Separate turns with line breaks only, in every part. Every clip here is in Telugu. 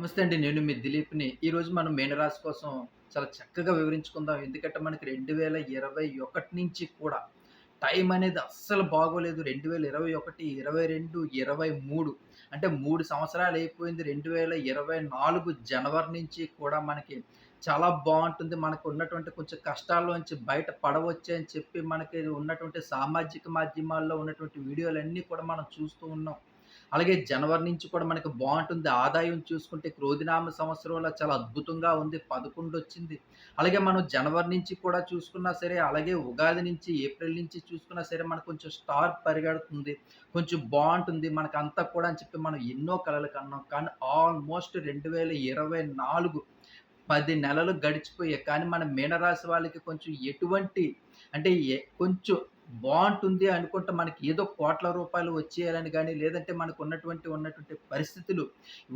నమస్తే అండి నేను మీ దిలీప్‌ని. ఈరోజు మనం మీనరాశి కోసం చాలా చక్కగా వివరించుకుందాం. ఎందుకంటే మనకి 2021 నుంచి కూడా టైం అనేది అస్సలు బాగోలేదు. 2021, 22, 23 అంటే మూడు సంవత్సరాలు అయిపోయింది. 2024 జనవరి నుంచి కూడా మనకి చాలా బాగుంటుంది మనకు ఉన్నటువంటి కొంచెం కష్టాల్లోంచి బయట పడవచ్చు అని చెప్పి మనకి ఉన్నటువంటి సామాజిక మాధ్యమాల్లో ఉన్నటువంటి వీడియోలన్నీ కూడా మనం చూస్తూ ఉన్నాం. అలాగే జనవరి నుంచి కూడా మనకి బాగుంటుంది ఆదాయం చూసుకుంటే క్రోధినామ సంవత్సరంలో చాలా అద్భుతంగా ఉంది. 11 వచ్చింది. అలాగే మనం జనవరి నుంచి కూడా చూసుకున్నా సరే, అలాగే ఉగాది నుంచి, ఏప్రిల్ నుంచి చూసుకున్నా సరే మనకు కొంచెం స్టార్ పరిగెడుతుంది. కొంచెం బాగుంటుంది మనకు అంతా కూడా అని చెప్పి మనం ఎన్నో కలలు కన్నాం. కానీ ఆల్మోస్ట్ 2024 10 నెలలు గడిచిపోయాయి. కానీ మన మీనరాశి వాళ్ళకి కొంచెం ఎటువంటి అంటే కొంచెం బాగుంటుంది అనుకుంటే మనకి ఏదో కోట్ల రూపాయలు వచ్చేయాలని కానీ లేదంటే మనకు ఉన్నటువంటి ఉన్నటువంటి పరిస్థితులు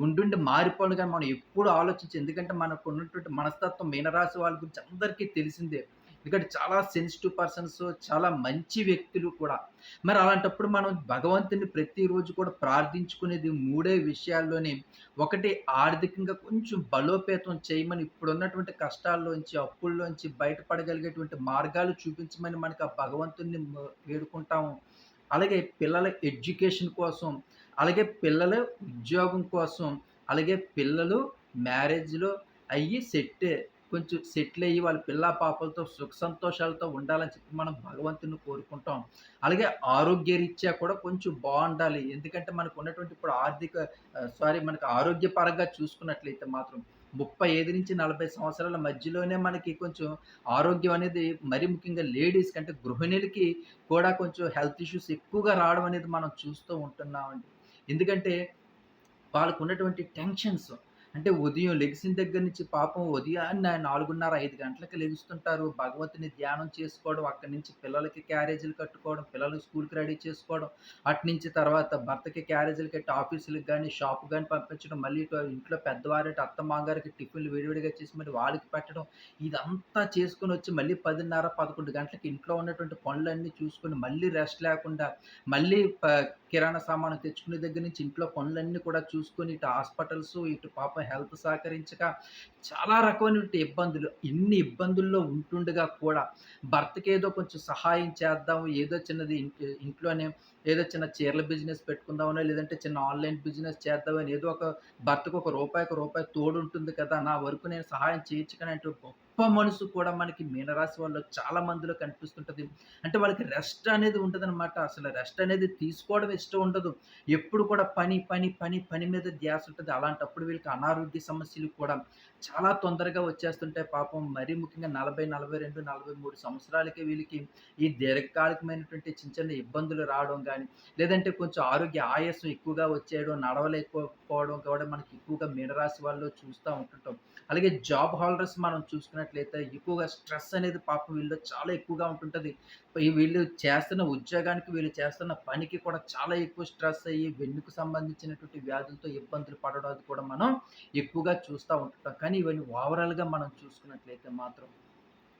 ఉండుండి మారిపోవాలి కానీ మనం ఎప్పుడు ఆలోచించం. ఎందుకంటే మనకు ఉన్నటువంటి మనస్తత్వం మీనరాశి వాళ్ళ గురించి అందరికీ తెలిసిందే. ఎందుకంటే చాలా సెన్సిటివ్ పర్సన్స్, చాలా మంచి వ్యక్తులు కూడా. మరి అలాంటప్పుడు మనం భగవంతుని ప్రతిరోజు కూడా ప్రార్థించుకునేది మూడే విషయాల్లోనే ఒకటి ఆర్థికంగా కొంచెం బలోపేతం చేయమని ఇప్పుడున్నటువంటి కష్టాల్లోంచి, అప్పుల్లోంచి బయటపడగలిగేటువంటి మార్గాలు చూపించమని మనకు ఆ భగవంతుని వేడుకుంటాము. అలాగే పిల్లల ఎడ్యుకేషన్ కోసం, అలాగే పిల్లల ఉద్యోగం కోసం, అలాగే పిల్లలు మ్యారేజ్‌లో అయ్యి సెట్ కొంచెం సెటిల్ అయ్యి వాళ్ళ పిల్ల పాపలతో సుఖ సంతోషాలతో ఉండాలని చెప్పి మనం భగవంతుని కోరుకుంటాం. అలాగే ఆరోగ్యరీత్యా కూడా కొంచెం బాగుండాలి ఎందుకంటే మనకున్నటువంటి ఇప్పుడు ఆర్థిక సారీ మనకు ఆరోగ్యపరంగా చూసుకున్నట్లయితే మాత్రం 35-40 సంవత్సరాల మధ్యలోనే మనకి కొంచెం ఆరోగ్యం అనేది మరీ ముఖ్యంగా లేడీస్ కంటే గృహిణులకి కూడా కొంచెం హెల్త్ ఇష్యూస్ ఎక్కువగా రావడం అనేది మనం చూస్తూ ఉంటున్నామండి. ఎందుకంటే వాళ్ళకు ఉన్నటువంటి టెన్షన్స్ అంటే ఉదయం లెగిసిన దగ్గర నుంచి పాపం ఉదయాన్నే 4:30, 5 గంటలకి లెగుస్తుంటారు. భగవంతుని ధ్యానం చేసుకోవడం, అక్కడి నుంచి పిల్లలకి క్యారేజీలు కట్టుకోవడం, పిల్లలకి స్కూల్‌కి రెడీ చేసుకోవడం, అటు నుంచి తర్వాత భర్తకి క్యారేజీలు కట్టి ఆఫీసులకు కానీ షాప్ కానీ పంపించడం, మళ్ళీ ఇంట్లో పెద్దవారి అత్త, మాంగారికి టిఫిన్‌లు విడివిడిగా చేసి మరి వాళ్ళకి పెట్టడం. ఇదంతా చేసుకొనొచ్చి మళ్ళీ 10:30, 11 గంటలకి ఇంట్లో ఉన్నటువంటి పనులన్నీ చూసుకొని, మళ్ళీ రెస్ట్ లేకుండా, మళ్ళీ ప కిరాణా సామాను తెచ్చుకునే దగ్గర నుంచి ఇంట్లో పనులన్నీ కూడా చూసుకొని, ఇటు హాస్పిటల్స్, ఇటు పాపం హెల్త్ సహకరించక చాలా రకమైనటువంటి ఇబ్బందులు. ఇన్ని ఇబ్బందుల్లో ఉంటుండగా కూడా భర్తకి ఏదో కొంచెం సహాయం చేద్దాం, ఏదో చిన్నది ఇంట్ ఇంట్లోనే ఏదో చిన్న చీరల బిజినెస్ పెట్టుకుందామనో, లేదంటే చిన్న ఆన్‌లైన్ బిజినెస్ చేద్దామని ఏదో ఒక భర్తకు ఒక రూపాయికి రూపాయి తోడు ఉంటుంది కదా! నా వరకు నేను సహాయం చేయొచ్చు కానీ అంటే గొప్ప మనసు కూడా మనకి మీనరాశి వాళ్ళలో చాలా మందిలో కనిపిస్తుంటుంది అంటే వాళ్ళకి రెస్ట్ అనేది ఉంటుందన్నమాట అసలు రెస్ట్ అనేది తీసుకోవడం ఇష్టం ఉండదు. ఎప్పుడు కూడా పని, పని, పని, పని మీద ధ్యాస ఉంటుంది అలాంటప్పుడు వీళ్ళకి అనారోగ్య సమస్యలు కూడా చాలా తొందరగా వచ్చేస్తుంటాయి. పాపం మరీ ముఖ్యంగా నలభై నలభై రెండు నలభై మూడు సంవత్సరాలకి వీళ్ళకి ఈ దీర్ఘకాలికమైనటువంటి చిన్న చిన్న ఇబ్బందులు రావడం కానీ లేదంటే కొంచెం ఆరోగ్య ఆయాసం ఎక్కువగా వచ్చేయడం, నడవలేకపోవడం కూడా మనకి ఎక్కువగా మీనరాశి వాళ్ళలో చూస్తూ ఉంటుంటాం. అలాగే జాబ్ హోల్డర్స్ మనం చూసుకున్నట్లయితే ఎక్కువగా స్ట్రెస్ అనేది పాపం వీళ్ళు చాలా ఎక్కువగా ఉంటుంటది. వీళ్ళు చేస్తున్న ఉద్యోగానికి, వీళ్ళు చేస్తున్న పనికి కూడా చాలా ఎక్కువ స్ట్రెస్ అయ్యి వెన్నుకు సంబంధించినటువంటి వ్యాధులతో ఇబ్బందులు పడడం అది కూడా మనం ఎక్కువగా చూస్తా ఉంటుంటాం. కానీ ఇవన్నీ ఓవరాల్‌గా మనం చూసుకున్నట్లయితే మాత్రం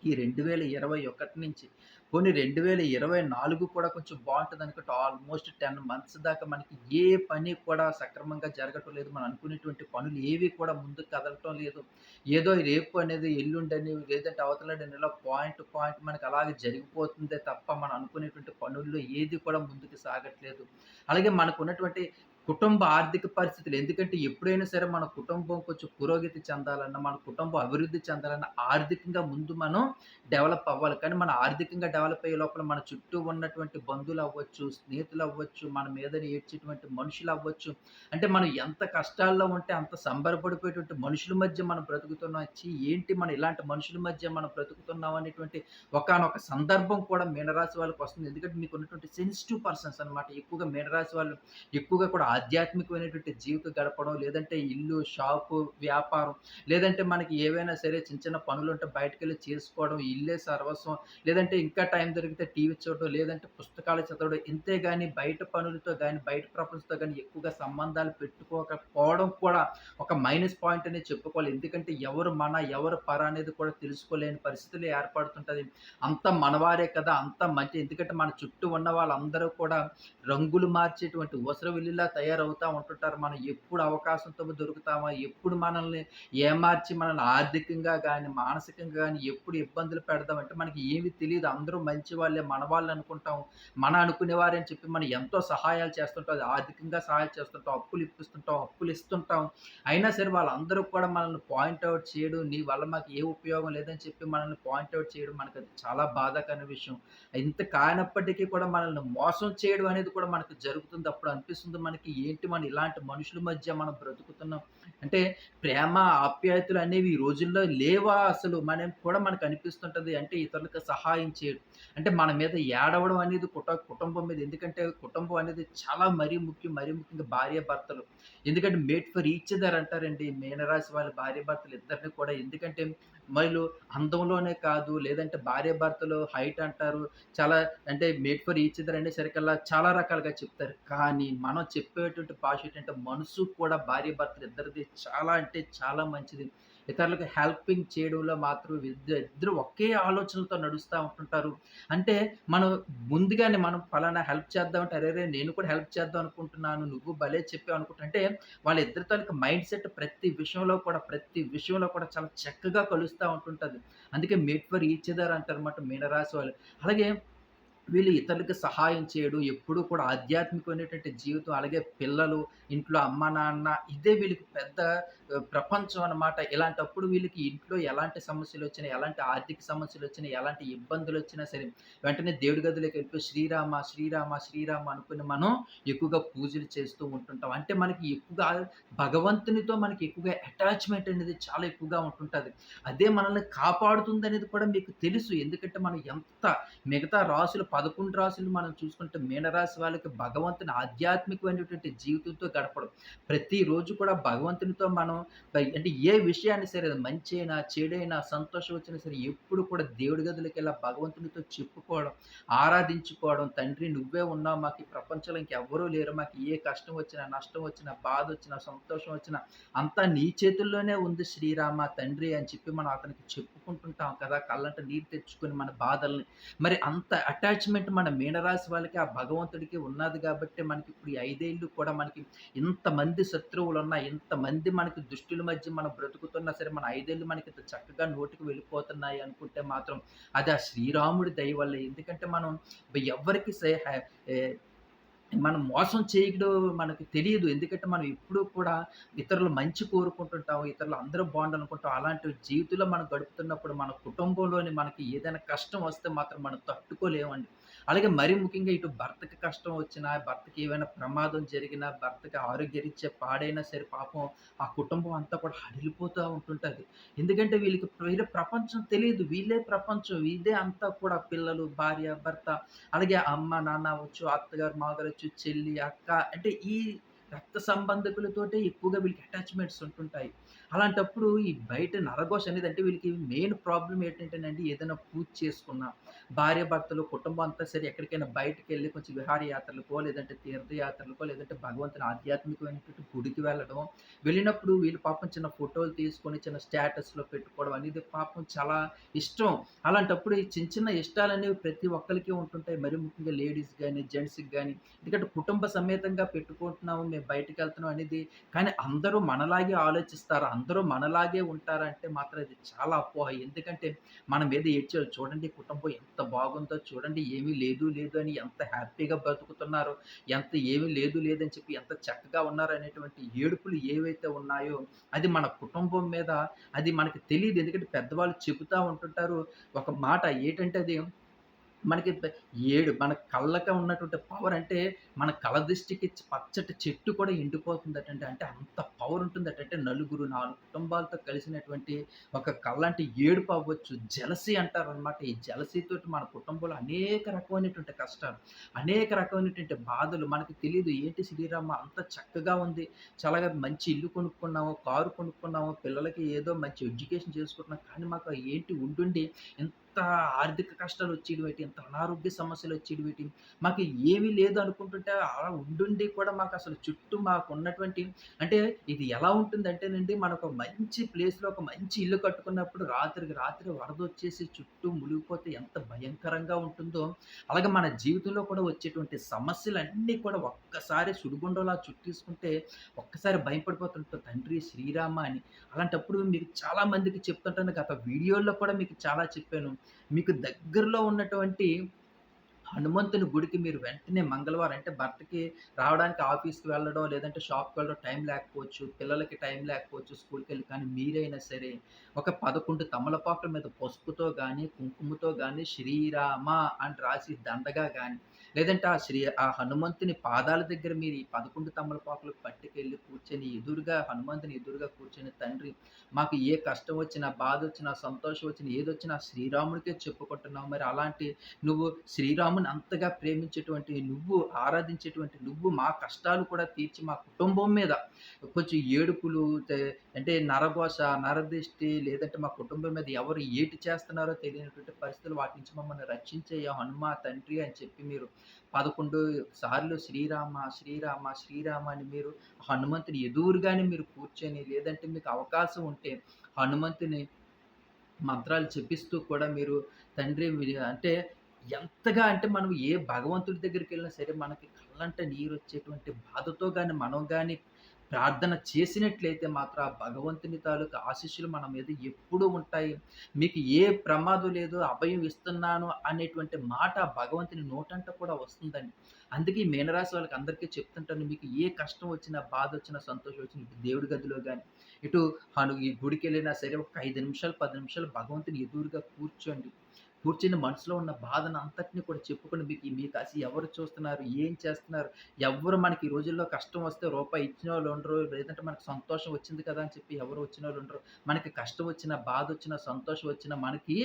ఈ 2021 నుంచి కొన్ని రెండు వేల ఇరవై నాలుగు కూడా కొంచెం బాగుంటుంది అనుకుంటే ఆల్మోస్ట్ 10 మంత్స్ దాకా మనకి ఏ పని కూడా సక్రమంగా జరగటం లేదు. మనం అనుకునేటువంటి పనులు ఏవి కూడా ముందుకు కదలటం లేదు. ఏదో రేపు అనేది, ఎల్లుండని లేదంటే అవతల నెల పాయింట్ పాయింట్ మనకి అలాగే జరిగిపోతుందే తప్ప మనం అనుకునేటువంటి పనుల్లో ఏది కూడా ముందుకు సాగట్లేదు. అలాగే మనకున్నటువంటి కుటుంబ ఆర్థిక పరిస్థితులు ఎందుకంటే ఎప్పుడైనా సరే మన కుటుంబం కొంచెం పురోగతి చెందాలన్నా, మన కుటుంబం అభివృద్ధి చెందాలన్నా ఆర్థికంగా ముందు మనం డెవలప్ అవ్వాలి. కానీ మనం ఆర్థికంగా డెవలప్ అయ్యే లోపల మన చుట్టూ ఉన్నటువంటి బంధువులు అవ్వచ్చు స్నేహితులు అవ్వచ్చు మన మీద ఏడ్చేటువంటి మనుషులు అవ్వచ్చు అంటే మనం ఎంత కష్టాల్లో ఉంటే అంత సంబరపడిపోయేటువంటి మనుషుల మధ్య మనం బ్రతుకుతున్నాం. ఏంటి మనం ఇలాంటి మనుషుల మధ్య మనం బ్రతుకుతున్నాం అనేటువంటి ఒకనొక సందర్భం కూడా మీనరాశి వాళ్ళకొస్తుంది. ఎందుకంటే మీకున్నటువంటి సెన్సిటివ్ పర్సన్స్ అనమాట. ఎక్కువగా మీనరాశి వాళ్ళు ఎక్కువగా కూడా ఆధ్యాత్మికమైనటువంటి జీవితం గడపడం, లేదంటే ఇల్లు, షాపు, వ్యాపారం లేదంటే మనకి ఏవైనా సరే చిన్న చిన్న పనులు ఉంటే బయటకు వెళ్ళి చేసుకోవడం, ఇల్లే సర్వస్వం లేదంటే ఇంకా టైం దొరికితే టీవీ చూడడం, లేదంటే పుస్తకాలు చదవడం. ఇంతే కానీ బయట పనులతో కానీ బయట ప్రపంచంతో కానీ ఎక్కువగా సంబంధాలు పెట్టుకోకపోవడం కూడా ఒక మైనస్ పాయింట్ అనేది చెప్పుకోవాలి. ఎందుకంటే ఎవరు మన, ఎవరు పర అనేది కూడా తెలుసుకోలేని పరిస్థితులు ఏర్పడుతుంటుంది అంత మనవారే కదా! అంత మంచి ఎందుకంటే మన చుట్టూ ఉన్న వాళ్ళందరూ కూడా రంగులు మార్చేటువంటి ఊసరవెల్లిలా తయారు తయారవుతూ ఉంటుంటారు. మనం ఎప్పుడు అవకాశంతో దొరుకుతామా? ఎప్పుడు మనల్ని ఏమార్చి మనల్ని ఆర్థికంగా కానీ మానసికంగా కానీ ఎప్పుడు ఇబ్బందులు పెడదామంటే మనకి ఏమి తెలియదు అందరూ మంచి వాళ్ళే, మన వాళ్ళు అనుకుంటాం. మన అనుకునేవారని చెప్పి మనం ఎంతో సహాయాలు చేస్తుంటాం. అది ఆర్థికంగా సహాయం చేస్తుంటాం. అప్పులు ఇప్పిస్తుంటాం. అప్పులు ఇస్తుంటాం. అయినా సరే వాళ్ళందరూ కూడా మనల్ని పాయింట్ చేయడం, నీ వల్ల మాకు ఏ ఉపయోగం లేదని చెప్పి మనల్ని పాయింట్ చేయడం చేయడం అది చాలా బాధాకరమైన విషయం. ఇంత కానప్పటికీ కూడా మనల్ని మోసం చేయడం అనేది కూడా మనకు జరుగుతుంది. అప్పుడు అనిపిస్తుంది మనకి ఏంటి మనం ఇలాంటి మనుషుల మధ్య మనం బ్రతుకుతున్నాం. అంటే ప్రేమ, ఆప్యాయతలు అనేవి ఈ రోజుల్లో లేవా అసలు? మనం కూడా మనకు అనిపిస్తుంటది. అంటే ఇతరులకు సహాయం చేయడం. అంటే మన మీద ఏడవడం అనేది కుట కుటుంబం మీద ఎందుకంటే కుటుంబం అనేది చాలా మరీ ముఖ్యం. మరీ ముఖ్యంగా భార్య భర్తలు ఎందుకంటే మేట్ ఫర్ ఈచ్ అదర్ అంటారండి. మీనరాశి వాళ్ళ భార్యాభర్తలు ఇద్దరిని కూడా. ఎందుకంటే వీళ్ళు అందంలోనే కాదు, లేదంటే భార్య భర్తలు హైట్ అంటారు. చాలా అంటే మేట్ ఫర్ ఈచ్ అదర్ అనేసరికల్లా చాలా రకాలుగా చెప్తారు. కానీ మనం చెప్పే చెప్పేటువంటి భాష ఏంటంటే మనసు కూడా భార్య భర్తలు ఇద్దరిది చాలా అంటే చాలా మంచిది. ఇతరులకు హెల్పింగ్ చేయడంలో మాత్రం ఇద్దరు ఇద్దరు ఒకే ఆలోచనలతో నడుస్తూ ఉంటుంటారు. అంటే మనం ముందుగానే మనం ఫలానా హెల్ప్ చేద్దామంటే, అరెరే! నేను కూడా హెల్ప్ చేద్దాం అనుకుంటున్నాను. నువ్వు భలే చెప్పావు అనుకుంటా అంటే వాళ్ళిద్దరి తాలూకా మైండ్ సెట్ ప్రతి విషయంలో కూడా, ప్రతి విషయంలో కూడా చాలా చక్కగా కలుస్తూ ఉంటుంటుంది అందుకే మేట్ ఫర్ ఈచ్ అదర్ అంటారన్నమాట మీనరాశి వాళ్ళు. అలాగే వీళ్ళు ఇతరులకి సహాయం చేయడం, ఎప్పుడూ కూడా ఆధ్యాత్మికమైనటువంటి జీవితం, అలాగే పిల్లలు, ఇంట్లో అమ్మ, నాన్న ఇదే వీళ్ళకి పెద్ద ప్రపంచం అన్నమాట. ఇలాంటప్పుడు వీళ్ళకి ఇంట్లో ఎలాంటి సమస్యలు వచ్చినా ఎలాంటి ఆర్థిక సమస్యలు వచ్చినా ఎలాంటి ఇబ్బందులు వచ్చినా సరే, వెంటనే దేవుడి గదిలోకి వెళ్ళిపోయి శ్రీరామ, శ్రీరామ, శ్రీరామ అనుకుని మనం ఎక్కువగా పూజలు చేస్తూ ఉంటుంటాం. అంటే మనకి ఎక్కువగా భగవంతునితో మనకి ఎక్కువగా అటాచ్‌మెంట్ అనేది చాలా ఎక్కువగా ఉంటుంటుంది అదే మనల్ని కాపాడుతుంది అనేది కూడా మీకు తెలుసు. ఎందుకంటే మనం ఎంత మిగతా రాసులు 11 రాసులు మనం చూసుకుంటే మీనరాశి వాళ్ళకి భగవంతుని ఆధ్యాత్మికమైనటువంటి జీవితంతో గడపడం. ప్రతిరోజు కూడా భగవంతునితో మనం అంటే ఏ విషయాన్ని సరే అది అయినా చెడైనా, సంతోషం వచ్చినా సరే ఎప్పుడు కూడా దేవుడి గదులకి వెళ్ళా భగవంతునితో చెప్పుకోవడం, ఆరాధించుకోవడం. తండ్రి నువ్వే ఉన్నావు. మాకు ఈ ప్రపంచంలో ఇంకెవ్వరూ లేరు. మాకు ఏ కష్టం వచ్చినా, నష్టం వచ్చినా, బాధ వచ్చినా సంతోషం వచ్చినా అంతా నీ చేతుల్లోనే ఉంది శ్రీరామ తండ్రి అని చెప్పి మనం అతనికి చెప్పుకుంటుంటాం కదా! కళ్ళంట నీరు తెచ్చుకొని మన బాధల్ని. మరి అంత అటాచ్ అటాచ్‌మెంట్ మన మీనరాశి వాళ్ళకి ఆ భగవంతుడికి ఉన్నది కాబట్టి మనకి ఇప్పుడు ఈ ఐదేళ్ళు కూడా మనకి ఇంతమంది శత్రువులున్నా, ఇంతమంది మనకి దుష్టుల మధ్య మనం బ్రతుకుతున్నా సరే, మన ఐదేళ్ళు మనకి ఇంత చక్కగా నోటికి వెళ్ళిపోతున్నాయి అనుకుంటే మాత్రం అది ఆ శ్రీరాముడి దయ వల్ల. ఎందుకంటే మనం ఎవ్వరికి సే మనం మోసం చేయడం మనకు తెలియదు ఎందుకంటే మనం ఎప్పుడూ కూడా ఇతరులు మంచి కోరుకుంటుంటాం. ఇతరులు అందరూ బావుండాలనుకుంటాం. అలాంటి జీవితంలో మనం గడుపుతున్నప్పుడు మన కుటుంబంలోని మనకి ఏదైనా కష్టం వస్తే మాత్రం మనం తట్టుకోలేమండి. అలాగే మరీ ముఖ్యంగా ఇటు భర్తకి కష్టం వచ్చినా, భర్తకి ఏమైనా ప్రమాదం జరిగినా, భర్తకి ఆరోగ్యరీత్యా పాడైనా సరే పాపం ఆ కుటుంబం అంతా కూడా హడిలిపోతూ ఉంటుంటుంది ఎందుకంటే వీళ్ళకి వీళ్ళ ప్రపంచం తెలియదు వీళ్ళే ప్రపంచం. వీళ్ళే అంతా కూడా పిల్లలు, భార్య, భర్త అలాగే అమ్మ, నాన్న అవ్వచ్చు, అత్తగారు, మావగారొచ్చు, చెల్లి, అక్క అంటే ఈ రక్త సంబంధికులతోటే ఎక్కువగా వీళ్ళకి అటాచ్‌మెంట్స్ ఉంటుంటాయి. అలాంటప్పుడు ఈ బయట నరఘోష అనేది అంటే వీళ్ళకి మెయిన్ ప్రాబ్లం ఏంటంటేనండి ఏదైనా పూజ చేసుకున్నా, భార్యాభర్తలు, కుటుంబం అంతా సరే ఎక్కడికైనా బయటికెళ్ళి కొంచెం విహారయాత్రలకో, లేదంటే తీర్థయాత్రలకో, లేదంటే భగవంతుని ఆధ్యాత్మికమైనటువంటి గుడికి వెళ్ళడం. వెళ్ళినప్పుడు వీళ్ళు పాపం చిన్న ఫోటోలు తీసుకొని చిన్న స్టేటస్‌లో పెట్టుకోవడం అనేది పాపం చాలా ఇష్టం. అలాంటప్పుడు ఈ చిన్న చిన్న ఇష్టాలనేవి ప్రతి ఒక్కరికి ఉంటుంటాయి. మరి ముఖ్యంగా లేడీస్ కానీ జెంట్స్‌కి కానీ ఎందుకంటే కుటుంబ సమేతంగా పెట్టుకుంటున్నాము, మేము బయటికెళ్తున్నాం అనేది కానీ అందరూ మనలాగే ఆలోచిస్తారు అందరూ మనలాగే ఉంటారంటే మాత్రం అది చాలా అపోహ. ఎందుకంటే మన మీద ఏడ్చారు. చూడండి కుటుంబం ఎంత బాగుందో చూడండి. ఏమీ లేదు, లేదు అని ఎంత హ్యాపీగా బ్రతుకుతున్నారో, ఎంత ఏమీ లేదు, లేదని చెప్పి ఎంత చక్కగా ఉన్నారు అనేటువంటి ఏడుపులు ఏవైతే ఉన్నాయో, అది మన కుటుంబం మీద అది మనకి తెలియదు ఎందుకంటే పెద్దవాళ్ళు చెబుతూ ఉంటుంటారు. ఒక మాట ఏంటంటే అది మనకి ఏడు మన కళ్ళకి ఉన్నటువంటి పవర్ అంటే మన కళ దృష్టికి పచ్చటి చెట్టు కూడా ఎండిపోతుందటంటే అంటే అంత పవర్ ఉంటుందట. అంటే నలుగురు, నాలుగు కుటుంబాలతో కలిసినటువంటి ఒక కళ్ళంటి ఏడుపు అవ్వచ్చు. జెలసీ అంటారనమాట. ఈ జలసీతో మన కుటుంబంలో అనేక రకమైనటువంటి కష్టాలు, అనేక రకమైనటువంటి బాధలు మనకు తెలియదు ఏంటి శ్రీరామ అంత చక్కగా ఉంది. చాలా మంచి ఇల్లు కొనుక్కున్నాము, కారు కొనుక్కున్నాము, పిల్లలకి ఏదో మంచి ఎడ్యుకేషన్ చేసుకుంటున్నాం. కానీ మాకు ఏంటి ఉండుండి ఇంత ఆర్థిక కష్టాలు వచ్చేయడం ఏంటి, ఇంత అనారోగ్య సమస్యలు వచ్చేయడం మాకు ఏమీ లేదు అనుకుంటుంటే అలా ఉండుండి కూడా మాకు అసలు చుట్టూ మాకు ఉన్నటువంటి అంటే ఇది ఎలా ఉంటుందంటేనండి మనకు మంచి ప్లేస్‌లో ఒక మంచి ఇల్లు కట్టుకున్నప్పుడు రాత్రికి రాత్రి వరదొచ్చేసి చుట్టూ మునిగిపోతే ఎంత భయంకరంగా ఉంటుందో, అలాగే మన జీవితంలో కూడా వచ్చేటువంటి సమస్యలన్నీ కూడా ఒక్కసారి సుడిగుండోలా చుట్టేసుకుంటే ఒక్కసారి భయపడిపోతుంటాం తండ్రి శ్రీరామ అని. అలాంటప్పుడు మీకు చాలా మందికి చెప్తుంటాను గత వీడియోల్లో కూడా మీకు చాలా చెప్పాను. మీకు దగ్గరలో ఉన్నటువంటి హనుమంతుని గుడికి మీరు వెంటనే మంగళవారం అంటే భర్తకి రావడానికి ఆఫీస్‌కి వెళ్ళడం, లేదంటే షాప్‌కి వెళ్ళడం టైం లేకపోవచ్చు. పిల్లలకి టైం లేకపోవచ్చు స్కూల్‌కెళ్ళి. కానీ మీరైనా సరే ఒక 11 తమలపాకుల మీద పసుపుతో కానీ కుంకుమతో కానీ శ్రీరామ అని రాసి దండగా కానీ లేదంటే ఆ శ్రీ ఆ హనుమంతుని పాదాల దగ్గర మీరు ఈ 11 తమలపాకులు పట్టుకెళ్ళి కూర్చొని ఎదురుగా హనుమంతుని ఎదురుగా కూర్చొని తండ్రి మాకు ఏ కష్టం వచ్చినా, బాధ వచ్చినా సంతోషం వచ్చినా, ఏదొచ్చినా శ్రీరాముడికే చెప్పుకుంటున్నావు. మరి అలాంటి నువ్వు శ్రీరాముని అంతగా ప్రేమించేటువంటి నువ్వు, ఆరాధించేటువంటి నువ్వు మా కష్టాలు కూడా తీర్చి మా కుటుంబం మీద కొంచెం ఏడుపులు అంటే నరఘోష, నరదిష్టి లేదంటే మా కుటుంబం మీద ఎవరు ఏటి చేస్తున్నారో తెలియనటువంటి పరిస్థితులు వాటి నుంచి మమ్మల్ని రక్షించయ్యా హనుమ తండ్రి అని చెప్పి మీరు 11 సార్లు శ్రీరామ, శ్రీరామ, శ్రీరామ అని మీరు హనుమంతుని ఎదురుగానే మీరు కూర్చొని లేదంటే మీకు అవకాశం ఉంటే హనుమంతుని మంత్రాలు చెప్పిస్తూ కూడా మీరు తండ్రి మీరు అంటే ఎంతగా అంటే మనం ఏ భగవంతుడి దగ్గరికి వెళ్ళినా సరే మనకి కళ్ళంట నీరు వచ్చేటువంటి బాధతో కానీ మనం కానీ ప్రార్థన చేసినట్లయితే మాత్రం ఆ భగవంతుని తాలూకా ఆశీస్సులు మన మీద ఎప్పుడూ ఉంటాయి. మీకు ఏ ప్రమాదం లేదు, అభయం ఇస్తున్నాను అనేటువంటి మాట భగవంతుని నోటంట కూడా వస్తుందండి. అందుకే మీనరాశి వాళ్ళకి అందరికీ చెప్తుంటాను. మీకు ఏ కష్టం వచ్చినా, బాధ వచ్చినా సంతోషం వచ్చినా ఇటు దేవుడి గదిలో కానీ ఇటు హను ఈ గుడికెళ్ళినా సరే ఒక ఐదు నిమిషాలు, పది నిమిషాలు భగవంతుని ఎదురుగా కూర్చోండి. కూర్చొని మనసులో ఉన్న బాధను అంతటిని కూడా చెప్పుకొని మీకు మీ కాసి ఎవరు చూస్తున్నారు? ఏం చేస్తున్నారు? ఎవ్వరు మనకి ఈ రోజుల్లో కష్టం వస్తే రూపాయి ఇచ్చిన వాళ్ళు ఉండరు. లేదంటే మనకు సంతోషం వచ్చింది కదా! అని చెప్పి ఎవరు వచ్చిన వాళ్ళు ఉండరు. మనకి కష్టం వచ్చినా, వచ్చిన సంతోషం వచ్చినా మనకి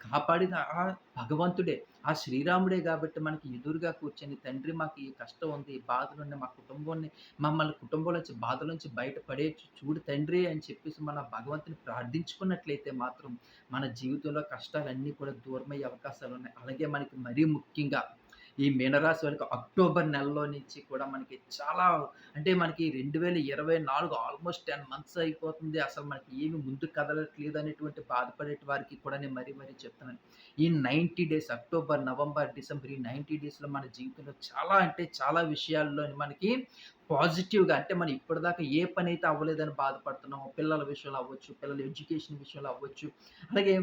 కాపాడిన ఆ భగవంతుడే. ఆ శ్రీరాముడే కాబట్టి మనకి ఎదురుగా కూర్చొని తండ్రి మాకు ఈ కష్టం ఉంది, ఈ బాధలున్నాయి, మా కుటుంబాన్ని మమ్మల్ని కుటుంబంలోంచి బాధల నుంచి బయటపడే చూడు తండ్రి అని చెప్పేసి మన భగవంతుని ప్రార్థించుకున్నట్లయితే మాత్రం మన జీవితంలో కష్టాలన్నీ కూడా దూరం దూరమయ్యే అవకాశాలున్నాయి. అలాగే మనకి మరీ ముఖ్యంగా ఈ మీనరాశి వారికి అక్టోబర్ నెలలో నుంచి కూడా మనకి చాలా అంటే మనకి 2024 ఆల్మోస్ట్ 10 మంత్స్ అయిపోతుంది. అసలు మనకి ఏమి ముందుకు కదలట్లేదు అనేటువంటి బాధపడే వారికి కూడా నేను మరీ మరీ చెప్తున్నాను. ఈ 90 డేస్ అక్టోబర్, నవంబర్, డిసెంబర్ ఈ 90 డేస్‌లో మన జీవితంలో చాలా అంటే చాలా విషయాల్లోని మనకి పాజిటివ్‌గా అంటే మనం ఇప్పటిదాకా ఏ పని అయితే అవ్వలేదని బాధపడుతున్నామో పిల్లల విషయంలో అవ్వచ్చు, పిల్లల ఎడ్యుకేషన్ విషయంలో అవ్వచ్చు, అలాగే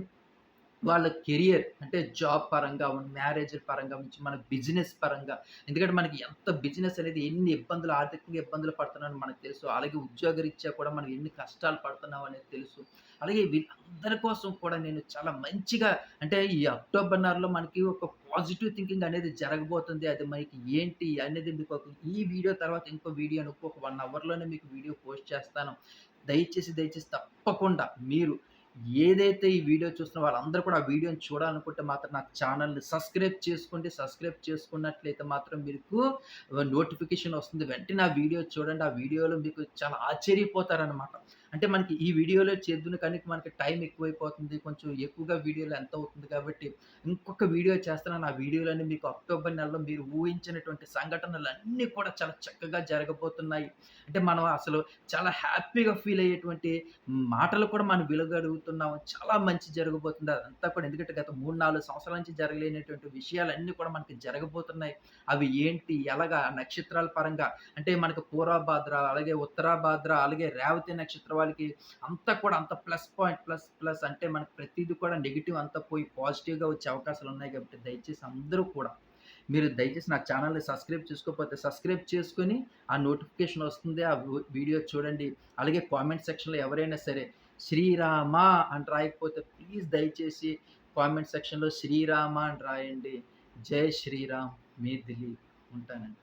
వాళ్ళ కెరియర్ అంటే జాబ్ పరంగా, మ్యారేజ్ పరంగా నుంచి మన బిజినెస్ పరంగా ఎందుకంటే మనకి ఎంత బిజినెస్ అనేది ఎన్ని ఇబ్బందులు ఆర్థికంగా ఇబ్బందులు పడుతున్నామని మనకు తెలుసు. అలాగే ఉద్యోగరీత్యా కూడా మనం ఎన్ని కష్టాలు పడుతున్నాం అనేది తెలుసు. అలాగే వీళ్ళందరి కోసం కూడా నేను చాలా మంచిగా అంటే ఈ అక్టోబర్ నెలలో మనకి ఒక పాజిటివ్ థింకింగ్ అనేది జరగబోతుంది. అది మనకి ఏంటి అనేది మీకు ఒక ఈ వీడియో తర్వాత ఇంకో వీడియో ఇంకొక వన్ అవర్‌లోనే మీకు వీడియో పోస్ట్ చేస్తాను. దయచేసి, దయచేసి తప్పకుండా మీరు ఏదైతే ఈ వీడియో చూస్తున్న వాళ్ళందరూ కూడా ఆ వీడియోని చూడాలనుకుంటే మాత్రం నా ఛానల్‌ని సబ్స్క్రైబ్ చేసుకోండి. సబ్స్క్రైబ్ చేసుకున్నట్లయితే మాత్రం మీకు నోటిఫికేషన్ వస్తుంది. వెంటనే ఆ వీడియో చూడండి. ఆ వీడియోలో మీకు చాలా ఆశ్చర్యపోతారనమాట. అంటే మనకి ఈ వీడియోలో చేద్దును కానీ మనకి టైం ఎక్కువైపోతుంది. కొంచెం ఎక్కువగా వీడియోలు ఎంత అవుతుంది కాబట్టి ఇంకొక వీడియో చేస్తున్నాను. ఆ వీడియోలోని మీకు అక్టోబర్ నెలలో మీరు ఊహించినటువంటి సంఘటనలన్నీ కూడా చాలా చక్కగా జరగబోతున్నాయి. అంటే మనం అసలు చాలా హ్యాపీగా ఫీల్ అయ్యేటువంటి మాటలు కూడా మనం వెలువడుగుతున్నాము. చాలా మంచి జరగబోతుంది. అదంతా కూడా ఎందుకంటే గత 3, 4 సంవత్సరాల నుంచి జరగలేనటువంటి విషయాలన్నీ కూడా మనకి జరగబోతున్నాయి. అవి ఏంటి? ఎలాగా? నక్షత్రాల పరంగా అంటే మనకు పూర్వభాద్ర, అలాగే ఉత్తరాభాద్ర, అలాగే రేవతి నక్షత్రం వాళ్ళకి అంతా కూడా అంత ప్లస్ పాయింట్ ప్లస్ ప్లస్ అంటే మనకు ప్రతిదీ కూడా నెగిటివ్ అంతా పోయి పాజిటివ్‌గా వచ్చే అవకాశాలు ఉన్నాయి కాబట్టి దయచేసి అందరూ కూడా మీరు దయచేసి నా ఛానల్‌ని సబ్స్క్రైబ్ చేసుకోకపోతే సబ్స్క్రైబ్ చేసుకొని ఆ నోటిఫికేషన్ వస్తుంది. ఆ వీడియో చూడండి. అలాగే కామెంట్ సెక్షన్‌లో ఎవరైనా సరే శ్రీరామ అని రాయకపోతే ప్లీజ్ దయచేసి కామెంట్ సెక్షన్‌లో శ్రీరామ అని రాయండి. జై శ్రీరామ్. మీ దిలీప్. ఉంటానండి.